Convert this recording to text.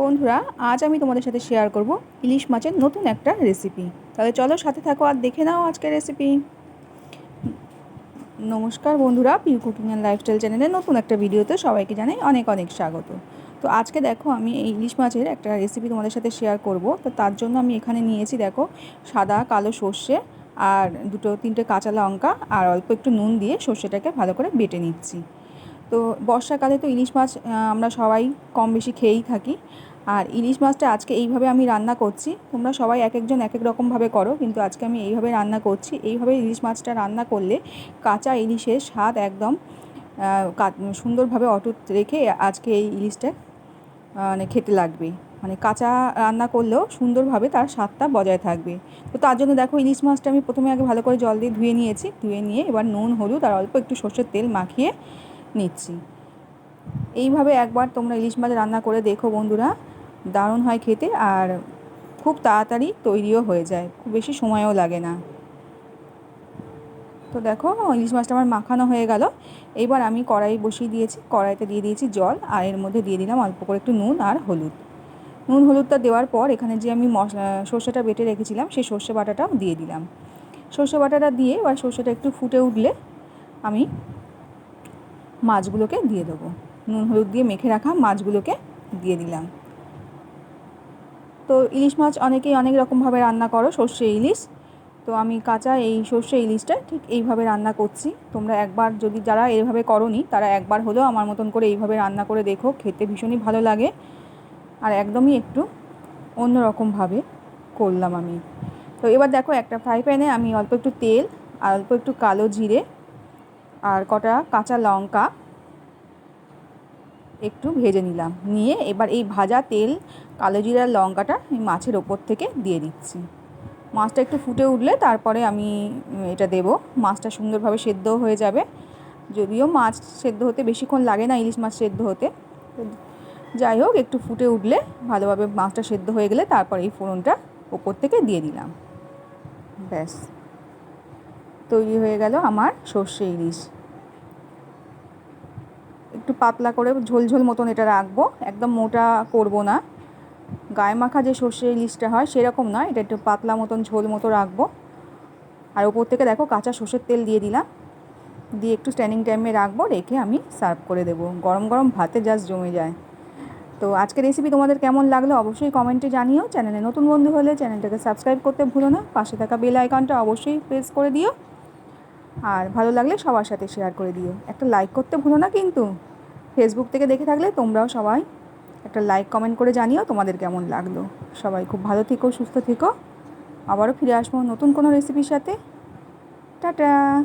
বন্ধুরা, আজ আমি তোমাদের সাথে শেয়ার করব ইলিশ মাছের নতুন একটা রেসিপি তাহলে চলো সাথে থাকো আর দেখে নাও আজকের রেসিপি নমস্কার বন্ধুরা পিউ কুকিং অ্যান্ড লাইফস্টাইল চ্যানেলের নতুন একটা ভিডিওতে সবাইকে জানাই অনেক অনেক স্বাগত। তো আজকে দেখো আমি এই ইলিশ মাছের একটা রেসিপি তোমাদের সাথে শেয়ার করব। তো তার জন্য আমি এখানে নিয়েছি দেখো সাদা কালো সর্ষে আর দুটো তিনটে কাঁচা লঙ্কা আর অল্প একটু নুন দিয়ে সর্ষেটাকে ভালো করে বেটে নিচ্ছি। তো বর্ষাকালে তো ইলিশ মাছ আমরা সবাই কম বেশি খেয়েই থাকি। আর ইলিশ মাছটা আজকে এইভাবে আমি রান্না করছি। তোমরা সবাই এক একজন এক এক রকমভাবে করো, কিন্তু আজকে আমি এইভাবে রান্না করছি। এইভাবে ইলিশ মাছটা রান্না করলে কাঁচা ইলিশের স্বাদ একদম সুন্দরভাবে অটুট রেখে আজকে এই ইলিশটা মানে খেতে লাগবে। মানে কাঁচা রান্না করলেও সুন্দরভাবে তার স্বাদটা বজায় থাকবে। তো তার জন্য দেখো ইলিশ মাছটা আমি প্রথমে আগে ভালো করে জল দিয়ে ধুয়ে নিয়েছি। ধুয়ে নিয়ে এবার নুন, হলুদ আর অল্প একটু সর্ষের তেল মাখিয়ে নিচ্ছি। এইভাবে একবার তোমরা ইলিশ মাছ রান্না করে দেখো বন্ধুরা, দারুণ হয় খেতে আর খুব তাড়াতাড়ি তৈরিও হয়ে যায়, খুব বেশি সময়ও লাগে না। তো দেখো, ইলিশ মাছটা আমার মাখানো হয়ে গেল। এইবার আমি কড়াই বসিয়ে দিয়েছি, কড়াইতে দিয়ে দিয়েছি জল আর এর মধ্যে দিয়ে দিলাম অল্প করে একটু নুন আর হলুদ। নুন হলুদটা দেওয়ার পর এখানে যে আমি মশলা, সর্ষেটা বেটে রেখেছিলাম সেই সর্ষে বাটাটাও দিয়ে দিলাম। সর্ষে বাটাটা দিয়ে এবার সর্ষেটা একটু ফুটে উঠলে আমি মাছগুলোকে দিয়ে দেবো। নুন, হলুদ দিয়ে মেখে রাখা মাছগুলোকে দিয়ে দিলাম। তো ইলিশ মাছ অনেকেই অনেক রকমভাবে রান্না করো, সর্ষে ইলিশ। তো আমি কাঁচা এই সর্ষে ইলিশটা ঠিক এইভাবে রান্না করছি। তোমরা একবার যদি যারা এইভাবে করনি, তারা একবার হলেও আমার মতন করে এইভাবে রান্না করে দেখো, খেতে ভীষণই ভালো লাগে। আর একদমই একটু অন্য রকমভাবে করলাম আমি। তো এবার দেখো একটা ফ্রাই প্যানে আমি অল্প একটু তেল, আর অল্প একটু কালো জিরে আর কটা কাঁচা লঙ্কা একটু ভেজে নিলাম। নিয়ে এবার এই ভাজা তেল, কালো জিরার লঙ্কাটা এই মাছের ওপর থেকে দিয়ে দিচ্ছি। মাছটা একটু ফুটে উঠলে তারপরে আমি এটা দেব। মাছটা সুন্দরভাবে সেদ্ধ হয়ে যাবে। যদিও মাছ সেদ্ধ হতে বেশিক্ষণ লাগে না, ইলিশ মাছ সেদ্ধ হতে। যাই হোক, একটু ফুটে উঠলে ভালোভাবে মাছটা সেদ্ধ হয়ে গেলে তারপর এই ফোড়নটা ওপর থেকে দিয়ে দিলাম। ব্যাস। তৈরি হয়ে গেল আমার সর্ষে ইলিশ। একটু পাতলা করে ঝোলঝোল মতন এটা রাখব, একদম মোটা করব না। গায়ে মাখা যে সর্ষে ইলিশটা হয় সেরকম নয়, এটা একটু পাতলা মতন ঝোল মতো রাখব। আর ওপর থেকে দেখো কাঁচা সর্ষের তেল দিয়ে দিলাম। দিয়ে একটু স্ট্যান্ডিং টাইমে রাখব, রেখে আমি সার্ভ করে দেবো। গরম গরম ভাতে জাস্ট জমে যায়। তো আজকের রেসিপি তোমাদের কেমন লাগল অবশ্যই কমেন্টে জানিও। চ্যানেলে নতুন বন্ধু হলে চ্যানেলটাকে সাবস্ক্রাইব করতে ভুলো না। পাশে থাকা বেল আইকনটা অবশ্যই প্রেস করে দিও। আর ভালো লাগলে সবার সাথে শেয়ার করে দিও। একটা লাইক করতে ভুলো না কিন্তু। ফেসবুক থেকে দেখে থাকলে তোমরাও সবাই একটা লাইক কমেন্ট করে জানিও তোমাদের কেমন লাগল। সবাই খুব ভালো থেকো, সুস্থ থেকো। আবারও ফিরে আসব নতুন কোনো রেসিপির সাথে। টাটা!